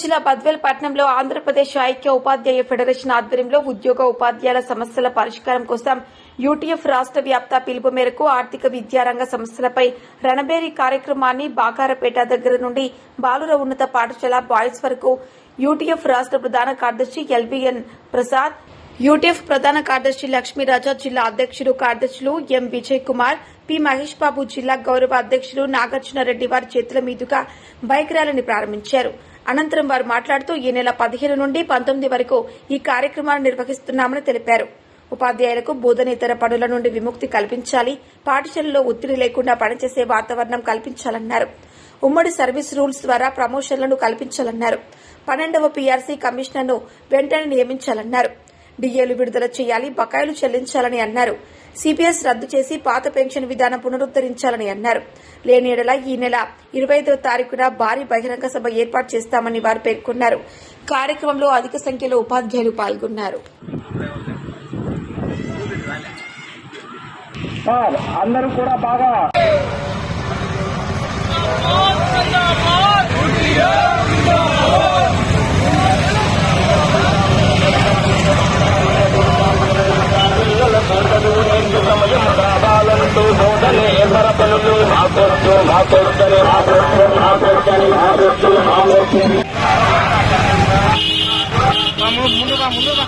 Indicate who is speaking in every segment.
Speaker 1: జిల్లా బద్వేల్ పట్టణంలో ఆంధ్రప్రదేశ్ ఐక్య ఉపాధ్యాయ ఫెడరేషన్ ఆధ్వర్యంలో ఉద్యోగ ఉపాధ్యాయుల సమస్యల పరిష్కారం కోసం యూటీఎఫ్ రాష్ట్ర వ్యాప్త పిలుపు మేరకు ఆర్థిక విద్యారంగ సమస్యలపై రణబేరి కార్యక్రమాన్ని బాకారపేట దగ్గర నుండి బాలుర ఉన్నత పాఠశాల బాయ్స్ వరకు యూటీఎఫ్ రాష్ట్ర ప్రధాన కార్యదర్శి ఎల్బీఎన్ ప్రసాద్ యూటీఎఫ్ ప్రధాన కార్యదర్శి లక్ష్మీరాజా జిల్లా అధ్యక్షులు కార్యదర్శులు ఎం విజయ్ కుమార్ పి మహేష్ బాబు జిల్లా గౌరవ అధ్యక్షులు నాగార్జునరెడ్డి వారి చేతుల మీదుగా బైక్ ర్యాలీని ప్రారంభించారు. అనంతరం వారు మాట్లాడుతూ ఈ నెల పదిహేను నుండి పంతొమ్మిది వరకు ఈ కార్యక్రమాన్ని నిర్వహిస్తున్నామని తెలిపారు. ఉపాధ్యాయులకు బోధనేతర పనుల నుండి విముక్తి కల్పించాలి పాఠశాలలో ఒత్తిడి లేకుండా పనిచేసే వాతావరణం కల్పించాలన్నారు. ఉమ్మడి సర్వీస్ రూల్స్ ద్వారా ప్రమోషన్లను కల్పించాలన్నారు. పన్నెండవ పీఆర్సీ కమిషనర్ను వెంటనే నియమించాలన్నారు. డిఏలు విడుదల చేయాలి బకాయిలు చెల్లించాలని అన్నారు. సిపిఎస్ రద్దు చేసి పాత పెన్షన్ విధానం పునరుద్దరించాలని అన్నారు. లేని ఎడల ఈ నెల ఇరవై ఐదవ తారీఖున భారీ బహిరంగ సభ ఏర్పాటు చేస్తామని వారు పేర్కొన్నారు. కార్యక్రమంలో అధిక సంఖ్యలో ఉపాధ్యాయులు పాల్గొన్నారు.
Speaker 2: అందరూ కూడా బాగా
Speaker 3: ముందుగా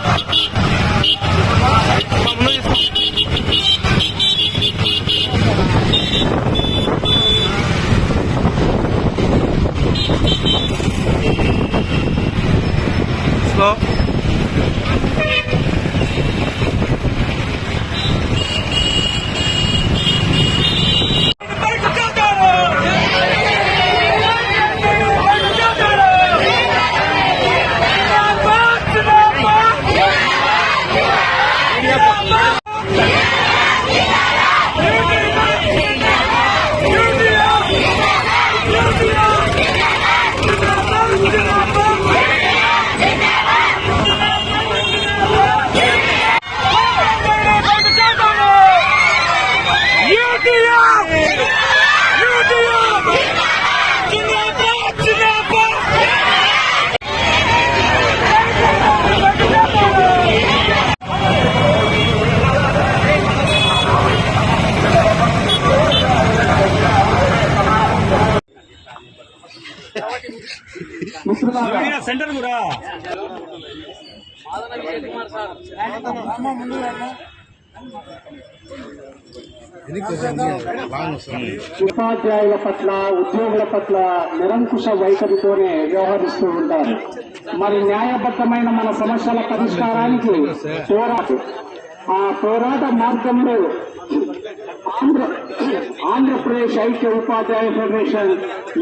Speaker 2: సెంటర్ కూడా? ఉపాధ్యాయుల పట్ల ఉద్యోగుల పట్ల నిరంకుశ వైఖరితోనే వ్యవహరిస్తూ ఉంటారు. మరి న్యాయబద్ధమైన మన సమస్యల పరిష్కారానికి పోరాట ఆ పోరాట మార్గంలో ఆంధ్ర ఆంధ్రప్రదేశ్ ఐక్య ఉపాధ్యాయ ఫెడరేషన్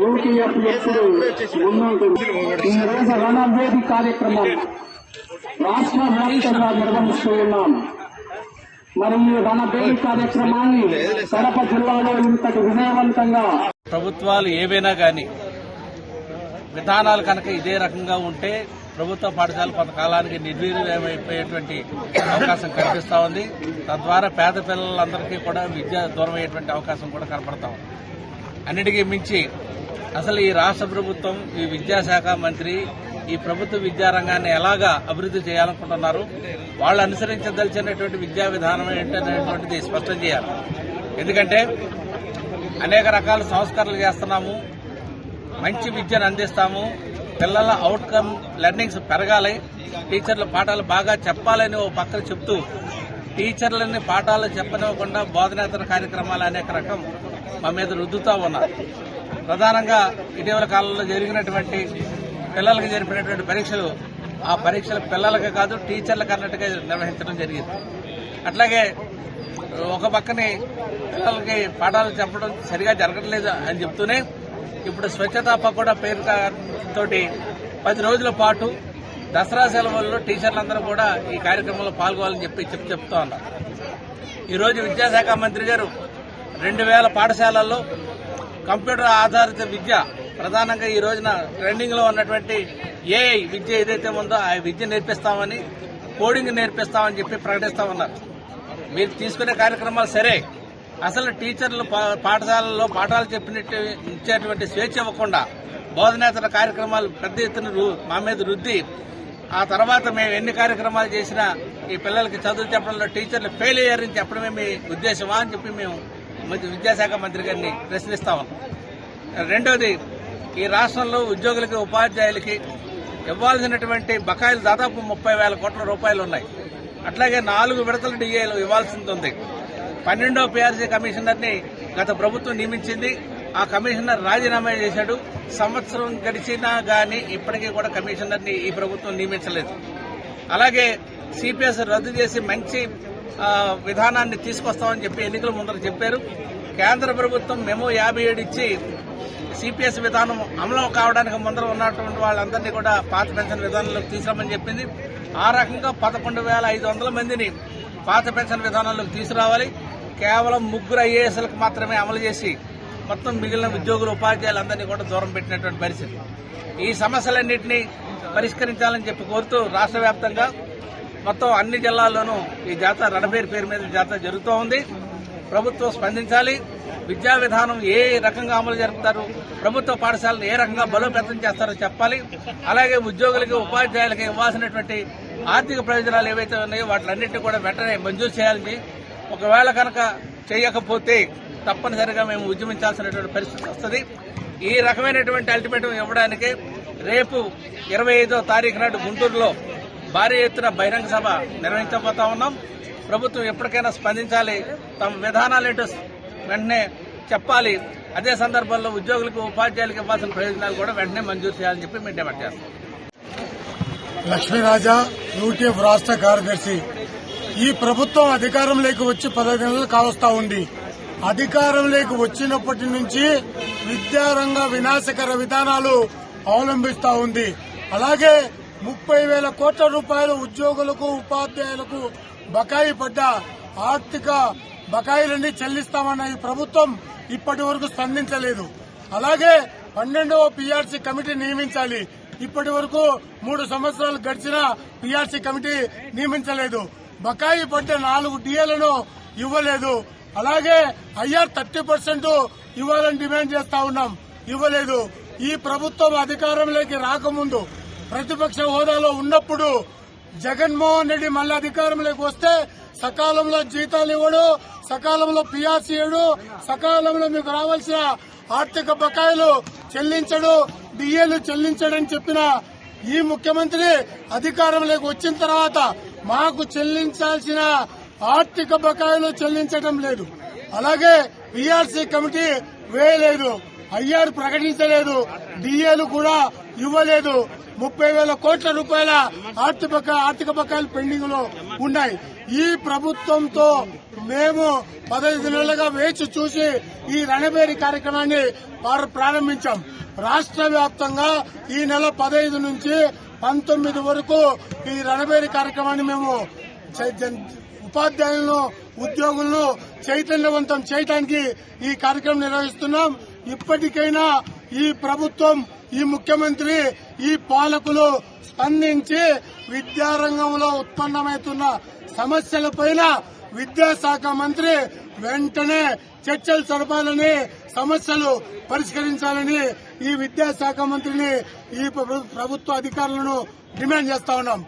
Speaker 2: యూటీఎఫ్ ఎప్పుడు ముందుంటుంది? ఈ రోజు రణవేది కార్యక్రమం. రాష్ట్ర వ్యాప్తంగా నిర్వహిస్తూ ఉన్నాం మరి ఈ రణవేది కార్యక్రమాన్ని కడప జిల్లాలో ఇంతటి విజయవంతంగా
Speaker 4: ప్రభుత్వాలు ఏవైనా కానీ విధానాలు కనుక ఇదే రకంగా ఉంటే ప్రభుత్వ పాఠశాల కొంతకాలానికి నిర్వీర్యమైపోయేటువంటి అవకాశం కనిపిస్తూ ఉంది. తద్వారా పేద పిల్లలందరికీ కూడా విద్య దూరం అయ్యేటువంటి అవకాశం కూడా కనపడతా ఉంది. అన్నిటికీ మించి అసలు ఈ రాష్ట్ర ప్రభుత్వం ఈ విద్యాశాఖ మంత్రి ఈ ప్రభుత్వ విద్యారంగాన్ని ఎలాగా అభివృద్ధి చేయాలనుకుంటున్నారు? వాళ్ళు అనుసరించదలిచినటువంటి విద్యా విధానం ఏంటనేటువంటిది స్పష్టం చేయాలి. ఎందుకంటే అనేక రకాల సంస్కరణలు చేస్తున్నాము. మంచి విద్యను అందిస్తాము. పిల్లల అవుట్కమ్ లెర్నింగ్స్ పెరగాలి. టీచర్లు పాఠాలు బాగా చెప్పాలని ఓ పక్కన చెప్తూ టీచర్లని పాఠాలు చెప్పనివ్వకుండా బోధనేతర కార్యక్రమాలు అనేక రకం మా మీద రుద్దుతూ ఉన్నారు. ప్రధానంగా ఇటీవల కాలంలో జరిగినటువంటి పిల్లలకు జరిపినటువంటి పరీక్షలు ఆ పరీక్షలు పిల్లలకి కాదు టీచర్లకు అన్నట్టుగా నిర్వహించడం జరిగింది. అట్లాగే ఒక పక్కనే పిల్లలకి పాఠాలు చెప్పడం సరిగా జరగట్లేదు అని చెప్తూనే ఇప్పుడు స్వచ్ఛతా పకోడా పేరు తోటి పది రోజుల పాటు దసరా సెలవుల్లో టీచర్లందరూ కూడా ఈ కార్యక్రమంలో పాల్గొవాలని చెప్పి చెప్పి చెప్తా ఉన్నారు ఈరోజు విద్యాశాఖ మంత్రి గారు రెండు వేల పాఠశాలల్లో కంప్యూటర్ ఆధారిత విద్య ప్రధానంగా ఈ రోజున ట్రెండింగ్లో ఉన్నటువంటి ఏఐ విద్య ఏదైతే ఉందో ఆ విద్య నేర్పిస్తామని కోడింగ్ నేర్పిస్తామని చెప్పి ప్రకటిస్తా ఉన్నారు. మీరు తీసుకునే కార్యక్రమాలు సరే అసలు టీచర్లు పా- పాఠశాలల్లో పాఠాలు చెప్పినట్టు ఇచ్చేటువంటి స్వేచ్ఛ ఇవ్వకుండా బోధనేతర కార్యక్రమాలు పెద్ద ఎత్తున రు- మా మీద రుద్ది ఆ తర్వాత మేము ఎన్ని కార్యక్రమాలు చేసినా ఈ పిల్లలకి చదువు చెప్పడంలో టీచర్లు ఫెయిల్ అయ్యారని చెప్పడమే మీ ఉద్దేశమా అని చెప్పి మేము విద్యాశాఖ మంత్రి గారిని ప్రశ్నిస్తా ఉన్నాం. రెండోది ఈ రాష్ట్రంలో ఉద్యోగులకి ఉపాధ్యాయులకి ఇవ్వాల్సినటువంటి బకాయిలు దాదాపు ముప్పై వేల కోట్ల రూపాయలు ఉన్నాయి. అట్లాగే నాలుగు విడతల డిఏలు ఇవ్వాల్సింది ఉంది. పన్నెండో పిఆర్సీ కమిషనర్ని గత ప్రభుత్వం నియమించింది. ఆ కమిషనర్ రాజీనామా చేశాడు. సంవత్సరం గడిచినా కానీ ఇప్పటికీ కూడా కమిషనర్ని ఈ ప్రభుత్వం నియమించలేదు. అలాగే సిపిఎస్ రద్దు చేసి మంచి విధానాన్ని తీసుకొస్తామని చెప్పి ఎన్నికల ముందర చెప్పారు. కేంద్ర ప్రభుత్వం మెమో యాభై ఏడు ఇచ్చి సిపిఎస్ విధానం అమలు కావడానికి ముందర ఉన్నటువంటి వాళ్ళందరినీ కూడా పాత పెన్షన్ విధానంలోకి తీసుకురామని చెప్పింది. ఆ రకంగా పదకొండు వేల ఐదు వందల మందిని పాత పెన్షన్ విధానంలోకి తీసుకురావాలి. కేవలం ముగ్గురు ఐఏఎస్లకు మాత్రమే అమలు చేసి మొత్తం మిగిలిన ఉద్యోగులు ఉపాధ్యాయులందరినీ కూడా దూరం పెట్టినటువంటి పరిస్థితి. ఈ సమస్యలన్నింటినీ పరిష్కరించాలని చెప్పి కోరుతూ రాష్ట్ర వ్యాప్తంగా మొత్తం అన్ని జిల్లాల్లోనూ ఈ జాతర రణబేరు పేరు మీద జాతర జరుగుతూ ఉంది. ప్రభుత్వం స్పందించాలి. విద్యా విధానం ఏ రకంగా అమలు జరుపుతారు ప్రభుత్వ పాఠశాలను ఏ రకంగా బలోపేతం చేస్తారో చెప్పాలి. అలాగే ఉద్యోగులకి ఉపాధ్యాయులకి ఇవ్వాల్సినటువంటి ఆర్థిక ప్రయోజనాలు ఏవైతే ఉన్నాయో వాటిలన్నింటినీ కూడా వెంటనే మంజూరు చేయాలని ఒకవేళ కనుక చేయకపోతే తప్పనిసరిగా మేము ఉద్యమించాల్సినటువంటి పరిస్థితి వస్తుంది. ఈ రకమైనటువంటి అల్టిమేటం ఇవ్వడానికి రేపు ఇరవై ఐదో తారీఖు నాడు గుంటూరులో భారీ ఎత్తున బహిరంగ సభ నిర్వహించబోతా ఉన్నాం. ప్రభుత్వం ఎప్పటికైనా స్పందించాలి. తమ విధానాలు ఏంటో వెంటనే చెప్పాలి. అదే సందర్భంలో ఉద్యోగులకు ఉపాధ్యాయులకు ఇవ్వాల్సిన ప్రయోజనాలు కూడా వెంటనే మంజూరు చేయాలని చెప్పి మేము డిమాండ్ చేస్తాం.
Speaker 5: లక్ష్మీరాజా యూటీఎఫ్ రాష్ట్ర కార్యదర్శి ఈ ప్రభుత్వం అధికారంలోకి వచ్చి పదహైదు నెలలు కావస్తా ఉంది. అధికారంలోకి వచ్చినప్పటి నుంచి విద్యారంగ వినాశకర విధానాలు అవలంబిస్తా ఉంది. అలాగే ముప్పై వేల కోట్ల రూపాయలు ఉద్యోగులకు ఉపాధ్యాయులకు బకాయి పడ్డ ఆర్థిక బకాయిలన్నీ చెల్లిస్తామన్న ఈ ప్రభుత్వం ఇప్పటి వరకు స్పందించలేదు. అలాగే పన్నెండవ పీఆర్సీ కమిటీ నియమించాలి. ఇప్పటి వరకు మూడు సంవత్సరాలు గడిచిన పీఆర్సీ కమిటీ నియమించలేదు. బకాయి పడ్డ నాలుగు డిఏలను ఇవ్వలేదు. అలాగే ఐఆర్ థర్టీ పర్సెంట్ ఇవ్వాలని డిమాండ్ చేస్తా ఉన్నాం. ఇవ్వలేదు. ఈ ప్రభుత్వం అధికారంలోకి రాకముందు ప్రతిపక్ష హోదాలో ఉన్నప్పుడు జగన్మోహన్ రెడ్డి మళ్ళీ అధికారంలోకి వస్తే సకాలంలో జీతాలు ఇవ్వడు సకాలంలో పిఆర్సీ ఇవ్వడు సకాలంలో మీకు రావాల్సిన ఆర్థిక బకాయిలు చెల్లించడు డిఏలు చెల్లించడని చెప్పిన ఈ ముఖ్యమంత్రి అధికారంలోకి వచ్చిన తర్వాత మాకు చెల్లించాల్సిన ఆర్థిక బకాయిలు చెల్లించడం లేదు. అలాగే పిఆర్సీ కమిటీ వేయలేదు. ఐఆర్ ప్రకటించలేదు. డిఏలు కూడా ఇవ్వలేదు. ముప్పై వేల కోట్ల రూపాయల ఆర్థిక ఆర్థిక బకాయిలు పెండింగ్లో ఉన్నాయి. ఈ ప్రభుత్వంతో మేము పదహైదు నెలలుగా వేచి చూసి ఈ రణబేరి కార్యక్రమాన్ని వారు ప్రారంభించాం. రాష్ట్ర వ్యాప్తంగా ఈ నెల పదహైదు నుంచి పంతొమ్మిది వరకు ఈ రణబేరి కార్యక్రమాన్ని మేము ఉపాధ్యాయులను ఉద్యోగులను చైతన్యవంతం చేయడానికి ఈ కార్యక్రమం నిర్వహిస్తున్నాం. ఇప్పటికైనా ఈ ప్రభుత్వం ఈ ముఖ్యమంత్రి ఈ పాలకులు స్పందించి విద్యారంగంలో ఉత్పన్నమవుతున్న సమస్యలపైన విద్యాశాఖ మంత్రి వెంటనే చర్చలు జరపాలని సమస్యలు పరిష్కరించాలని ఈ విద్యాశాఖ మంత్రిని ఈ ప్రభుత్వ అధికారులను డిమాండ్ చేస్తా ఉన్నాం.